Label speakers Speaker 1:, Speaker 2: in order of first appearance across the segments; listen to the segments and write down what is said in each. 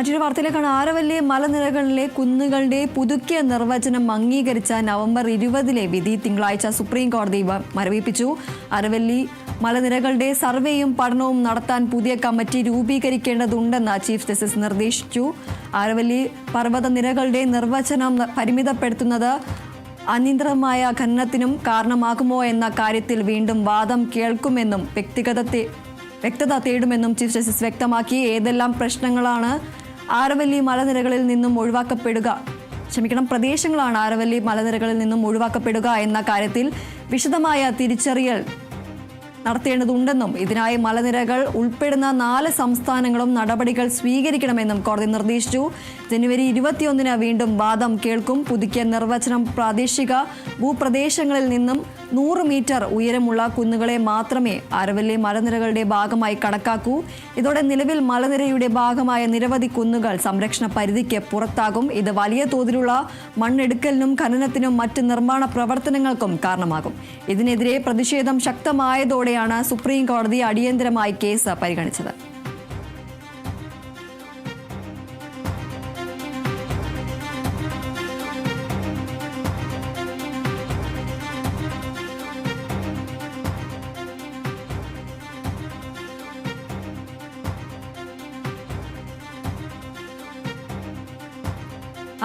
Speaker 1: മറ്റൊരു വാർത്തയിലേക്കാണ്. ആരവല്ലി മലനിരകളിലെ കുന്നുകളുടെ പുതുക്കിയ നിർവചനം അംഗീകരിച്ച നവംബർ ഇരുപതിലെ വിധി തിങ്കളാഴ്ച സുപ്രീം കോടതി മരവിപ്പിച്ചു. അരവല്ലി മലനിരകളുടെ സർവേയും പഠനവും നടത്താൻ പുതിയ കമ്മിറ്റി രൂപീകരിക്കേണ്ടതുണ്ടെന്ന് ചീഫ് ജസ്റ്റിസ് നിർദ്ദേശിച്ചു. ആരവല്ലി പർവതനിരകളുടെ നിർവചനം പരിമിതപ്പെടുത്തുന്നത് അനിയന്ത്രിതമായ ഖനനത്തിനും കാരണമാകുമോ എന്ന കാര്യത്തിൽ വീണ്ടും വാദം കേൾക്കുമെന്നും വ്യക്തിഗത വ്യക്തത തേടുമെന്നും ചീഫ് ജസ്റ്റിസ് വ്യക്തമാക്കി. ഏതെല്ലാം പ്രശ്നങ്ങളാണ് ആരവല്ലി മലനിരകളിൽ നിന്നും ഒഴിവാക്കപ്പെടുക. ക്ഷമിക്കണം പ്രദേശങ്ങളാണ് ആരവല്ലി മലനിരകളിൽ നിന്നും ഒഴിവാക്കപ്പെടുക എന്ന കാര്യത്തിൽ വിശദമായ തിരിച്ചറിയൽ നടത്തേണ്ടതുണ്ടെന്നും ഇതിനായി മലനിരകൾ ഉൾപ്പെടുന്ന നാല് സംസ്ഥാനങ്ങളും നടപടികൾ സ്വീകരിക്കണമെന്നും കോടതി നിർദ്ദേശിച്ചു. ജനുവരി ഇരുപത്തിയൊന്നിന് വീണ്ടും വാദം കേൾക്കും. പുതുക്കിയ നിർവചനം പ്രാദേശിക ഭൂപ്രദേശങ്ങളിൽ നിന്നും നൂറ് മീറ്റർ ഉയരമുള്ള കുന്നുകളെ മാത്രമേ അരവല്ലി മലനിരകളുടെ ഭാഗമായി കണക്കാക്കൂ. ഇതോടെ നിലവിൽ മലനിരയുടെ ഭാഗമായ നിരവധി കുന്നുകൾ സംരക്ഷണ പരിധിക്ക് പുറത്താകും. ഇത് വലിയ തോതിലുള്ള മണ്ണെടുക്കലിനും ഖനനത്തിനും മറ്റ് നിർമ്മാണ പ്രവർത്തനങ്ങൾക്കും കാരണമാകും. ഇതിനെതിരെ പ്രതിഷേധം ശക്തമായതോടെയാണ് സുപ്രീം കോടതി അടിയന്തരമായി കേസ് പരിഗണിച്ചത്.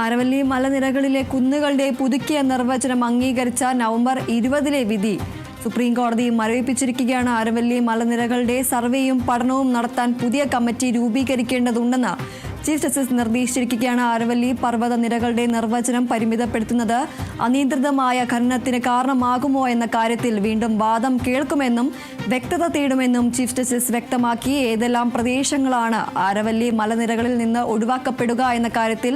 Speaker 1: അരവല്ലി മലനിരകളിലെ കുന്നുകളുടെ പുതുക്കിയ നിർവചനം അംഗീകരിച്ച നവംബർ ഇരുപതിലെ വിധി സുപ്രീം കോടതി മരവിപ്പിച്ചിരിക്കുകയാണ്. ആരവല്ലി മലനിരകളുടെ സർവേയും പഠനവും നടത്താൻ പുതിയ കമ്മിറ്റി രൂപീകരിക്കേണ്ടതുണ്ടെന്ന് ചീഫ് ജസ്റ്റിസ് നിർദ്ദേശിച്ചിരിക്കുകയാണ്. ആരവല്ലി പർവത നിരകളുടെ നിർവചനം പരിമിതപ്പെടുത്തുന്നത് അനിയന്ത്രിതമായ ഖനനത്തിന് കാരണമാകുമോ എന്ന കാര്യത്തിൽ വീണ്ടും വാദം കേൾക്കുമെന്നും വ്യക്തത തേടുമെന്നും ചീഫ് ജസ്റ്റിസ് വ്യക്തമാക്കി. ഏതെല്ലാം പ്രദേശങ്ങളാണ് ആരവല്ലി മലനിരകളിൽ നിന്ന് ഒഴിവാക്കപ്പെടുക എന്ന കാര്യത്തിൽ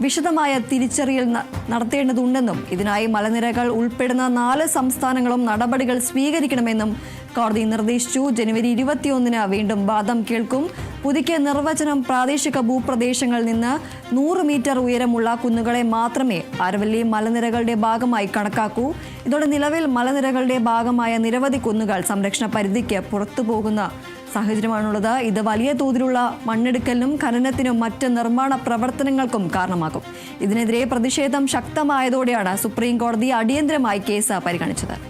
Speaker 1: വിശദമായ തിരിച്ചറിയൽ നടത്തേണ്ടതുണ്ടെന്നും ഇതിനായി മലനിരകൾ ഉൾപ്പെടുന്ന നാല് സംസ്ഥാനങ്ങളും നടപടികൾ സ്വീകരിക്കണമെന്നും കോടതി നിർദ്ദേശിച്ചു. ജനുവരി ഇരുപത്തിയൊന്നിന് വീണ്ടും വാദം കേൾക്കും. പുതുക്കിയ നിർവചനം പ്രാദേശിക ഭൂപ്രദേശങ്ങളിൽ നിന്ന് നൂറ് മീറ്റർ ഉയരമുള്ള കുന്നുകളെ മാത്രമേ അരവല്ലി മലനിരകളുടെ ഭാഗമായി കണക്കാക്കൂ. ഇതോടെ നിലവിൽ മലനിരകളുടെ ഭാഗമായ നിരവധി കുന്നുകൾ സംരക്ഷണ പരിധിക്ക് പുറത്തു പോകുന്ന സാഹചര്യമാണുള്ളത്. ഇത് വലിയ തോതിലുള്ള മണ്ണെടുക്കലിനും ഖനനത്തിനും മറ്റ് നിർമ്മാണ പ്രവർത്തനങ്ങൾക്കും കാരണമാകും. ഇതിനെതിരെ പ്രതിഷേധം ശക്തമായതോടെയാണ് സുപ്രീം കോടതി അടിയന്തരമായി കേസ് പരിഗണിച്ചത്.